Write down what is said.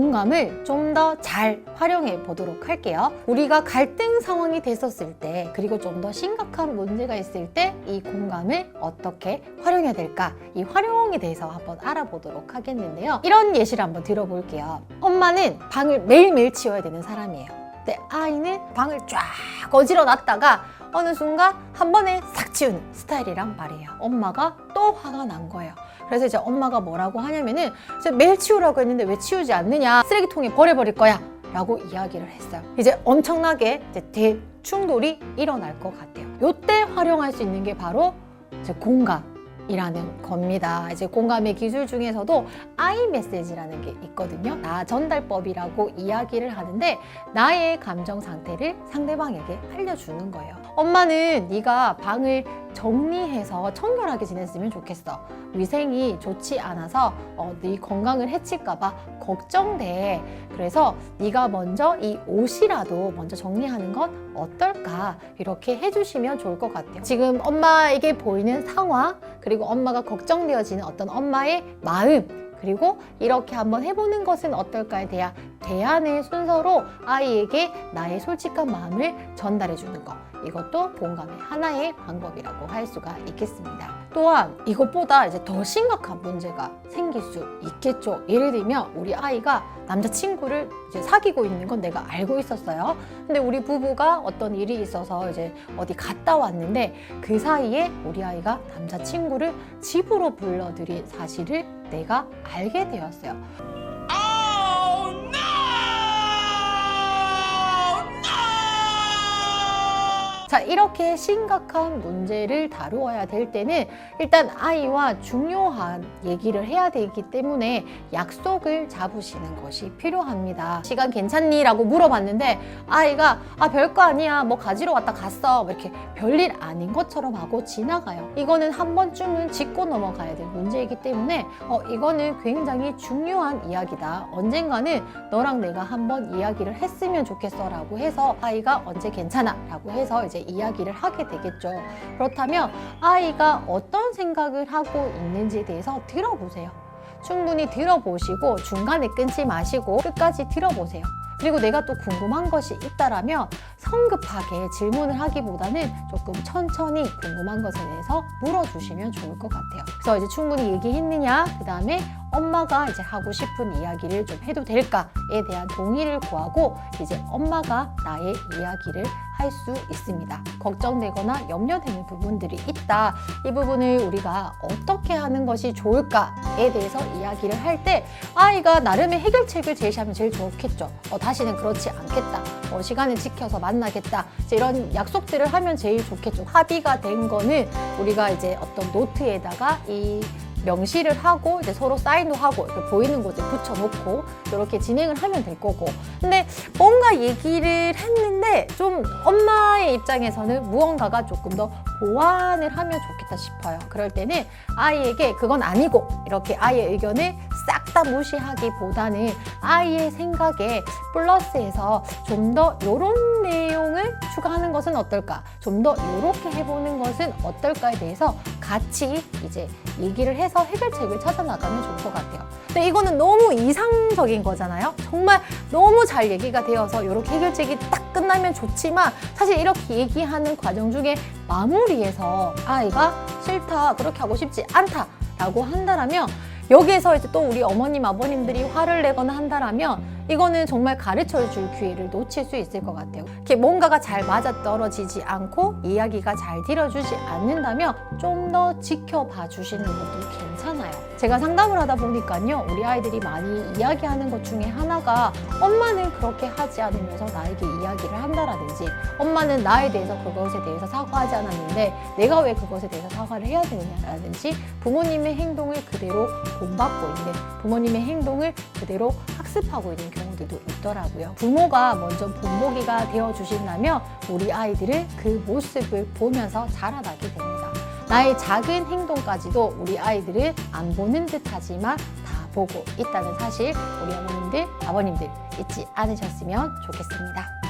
공감을 좀 더 잘 활용해 보도록 할게요. 우리가 갈등 상황이 됐었을 때, 그리고 좀 더 심각한 문제가 있을 때 이 공감을 어떻게 활용해야 될까? 이 활용에 대해서 한번 알아보도록 하겠는데요. 이런 예시를 한번 들어볼게요. 엄마는 방을 매일매일 치워야 되는 사람이에요. 근데 아이는 방을 쫙 거지러 놨다가 어느 순간 한 번에 싹 치우는 스타일이란 말이에요. 엄마가 또 화가 난 거예요. 그래서 이제 엄마가 뭐라고 하냐면은 매일 치우라고 했는데 왜 치우지 않느냐 쓰레기통에 버려버릴 거야 라고 이야기를 했어요. 이제 엄청나게 이제 대충돌이 일어날 것 같아요. 요때 활용할 수 있는 게 바로 이제 공감 이라는 겁니다. 이제 공감의 기술 중에서도 아이 메시지라는 게 있거든요. 나 전달법이라고 이야기를 하는데 나의 감정 상태를 상대방에게 알려주는 거예요. 엄마는 네가 방을 정리해서 청결하게 지냈으면 좋겠어. 위생이 좋지 않아서 어, 네 건강을 해칠까봐 걱정돼. 그래서 네가 먼저 이 옷이라도 먼저 정리하는 건 어떨까? 이렇게 해주시면 좋을 것 같아요. 지금 엄마에게 보이는 상황, 그리고 엄마가 걱정되어지는 어떤 엄마의 마음, 그리고 이렇게 한번 해보는 것은 어떨까에 대한 대안의 순서로 아이에게 나의 솔직한 마음을 전달해 주는 것. 이것도 공감의 하나의 방법이라고 할 수가 있겠습니다. 또한 이것보다 이제 더 심각한 문제가 생길 수 있겠죠. 예를 들면 우리 아이가 남자친구를 이제 사귀고 있는 건 내가 알고 있었어요. 근데 우리 부부가 어떤 일이 있어서 이제 어디 갔다 왔는데 그 사이에 우리 아이가 남자친구를 집으로 불러들인 사실을 내가 알게 되었어요. 자, 이렇게 심각한 문제를 다루어야 될 때는 일단 아이와 중요한 얘기를 해야 되기 때문에 약속을 잡으시는 것이 필요합니다. 시간 괜찮니? 라고 물어봤는데 아이가 아, 별거 아니야. 뭐 가지러 왔다 갔어. 뭐 이렇게 별일 아닌 것처럼 하고 지나가요. 이거는 한 번쯤은 짚고 넘어가야 될 문제이기 때문에 어, 이거는 굉장히 중요한 이야기다. 언젠가는 너랑 내가 한번 이야기를 했으면 좋겠어. 라고 해서 아이가 언제 괜찮아? 라고 해서 이제 이야기를 하게 되겠죠. 그렇다면 아이가 어떤 생각을 하고 있는지에 대해서 들어보세요. 충분히 들어보시고 중간에 끊지 마시고 끝까지 들어보세요. 그리고 내가 또 궁금한 것이 있다라면 성급하게 질문을 하기보다는 조금 천천히 궁금한 것에 대해서 물어주시면 좋을 것 같아요. 그래서 이제 충분히 얘기했느냐, 그 다음에 엄마가 이제 하고 싶은 이야기를 좀 해도 될까에 대한 동의를 구하고 이제 엄마가 나의 이야기를 할 수 있습니다. 걱정되거나 염려되는 부분들이 있다. 이 부분을 우리가 어떻게 하는 것이 좋을까에 대해서 이야기를 할 때 아이가 나름의 해결책을 제시하면 제일 좋겠죠. 어, 다시는 그렇지 않겠다. 어, 시간을 지켜서 만나겠다. 이제 이런 약속들을 하면 제일 좋겠죠. 합의가 된 거는 우리가 이제 어떤 노트에다가 이 명시를 하고 이제 서로 사인도 하고 이렇게 보이는 곳에 붙여놓고 이렇게 진행을 하면 될 거고. 근데 뭔가 얘기를 했는데 좀 엄마의 입장에서는 무언가가 조금 더 보완을 하면 좋겠다 싶어요. 그럴 때는 아이에게 그건 아니고 이렇게 아이의 의견을 싹 다 무시하기보다는 아이의 생각에 플러스해서 좀더 이런 내용을 추가하는 것은 어떨까 좀 더 이렇게 해보는 것은 어떨까에 대해서 같이 이제 얘기를 해서 해결책을 찾아나가면 좋을 것 같아요. 근데 이거는 너무 이상적인 거잖아요. 정말 너무 잘 얘기가 되어서 이렇게 해결책이 딱 끝나면 좋지만 사실 이렇게 얘기하는 과정 중에 마무리에서 아이가 싫다, 그렇게 하고 싶지 않다 라고 한다라면 여기에서 이제 또 우리 어머님, 아버님들이 화를 내거나 한다라면 이거는 정말 가르쳐 줄 기회를 놓칠 수 있을 것 같아요. 이렇게 뭔가가 잘 맞아 떨어지지 않고 이야기가 잘 들어주지 않는다면 좀 더 지켜봐 주시는 것도 괜찮아요. 제가 상담을 하다 보니까요, 우리 아이들이 많이 이야기하는 것 중에 하나가 엄마는 그렇게 하지 않으면서 나에게 이야기를 한다라든지 엄마는 나에 대해서 그것에 대해서 사과하지 않았는데 내가 왜 그것에 대해서 사과를 해야 되느냐라든지 부모님의 행동을 그대로 본받고 있는 부모님의 행동을 그대로 학 습하고 있는 경우들도 있더라고요. 부모가 먼저 본보기가 되어 주신다면 우리 아이들은 그 모습을 보면서 자라나게 됩니다. 나의 작은 행동까지도 우리 아이들은 안 보는 듯 하지만 다 보고 있다는 사실 우리 어머님들, 아버님들 잊지 않으셨으면 좋겠습니다.